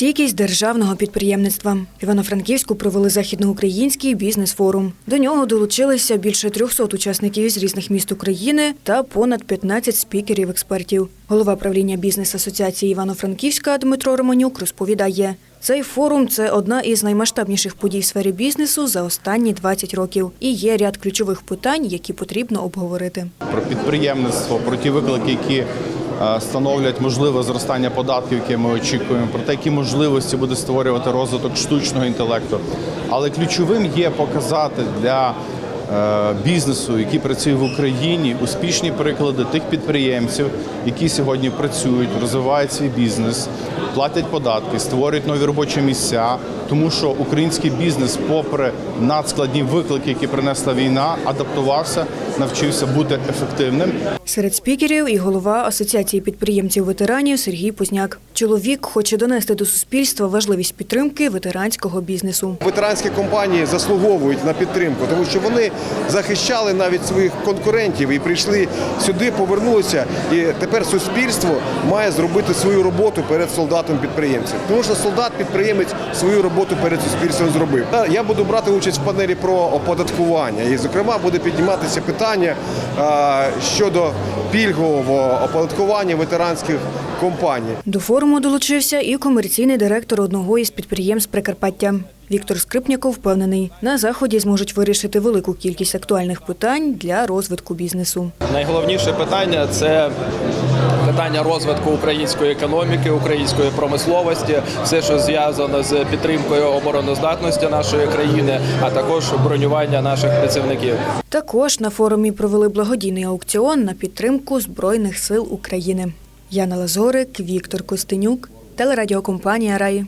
Стійкість державного підприємництва. Івано-Франківську провели західноукраїнський бізнес-форум. До нього долучилися більше 300 учасників з різних міст України та понад 15 спікерів-експертів. Голова правління бізнес-асоціації Івано-Франківська Дмитро Романюк розповідає. Цей форум це одна із наймасштабніших подій в сфері бізнесу за останні 20 років. І є ряд ключових питань, які потрібно обговорити. про підприємництво, про ті виклики, які становлять можливе зростання податків, яке ми очікуємо, про те, які можливості буде створювати розвиток штучного інтелекту. Але ключовим є показати для е, бізнесу, який працює в Україні, успішні приклади тих підприємців, які сьогодні працюють, розвивають свій бізнес, платять податки, створюють нові робочі місця. Тому що український бізнес, попри надскладні виклики, які принесла війна, адаптувався, навчився бути ефективним. Серед спікерів і голова Асоціації підприємців ветеранів Сергій Позняк. Чоловік хоче донести до суспільства важливість підтримки ветеранського бізнесу. Ветеранські компанії заслуговують на підтримку, тому що вони захищали навіть своїх конкурентів і прийшли сюди, повернулися. І тепер суспільство має зробити свою роботу перед солдатом підприємцем. Тому що солдат-підприємець свою роботу перед суспільством зробив. Я буду брати участь в панелі про оподаткування, і зокрема буде підніматися питання щодо пільгового оподаткування ветеранських компаній. До форуму долучився і комерційний директор одного із підприємств Прикарпаття. Віктор Скрипняков впевнений, на заході зможуть вирішити велику кількість актуальних питань для розвитку бізнесу. Найголовніше питання це питання розвитку української економіки, української промисловості, все, що зв'язано з підтримкою обороноздатності нашої країни, а також бронювання наших працівників. Також на форумі провели благодійний аукціон на підтримку Збройних сил України. Яна Лазорик, Віктор Костенюк, телерадіокомпанія Рай.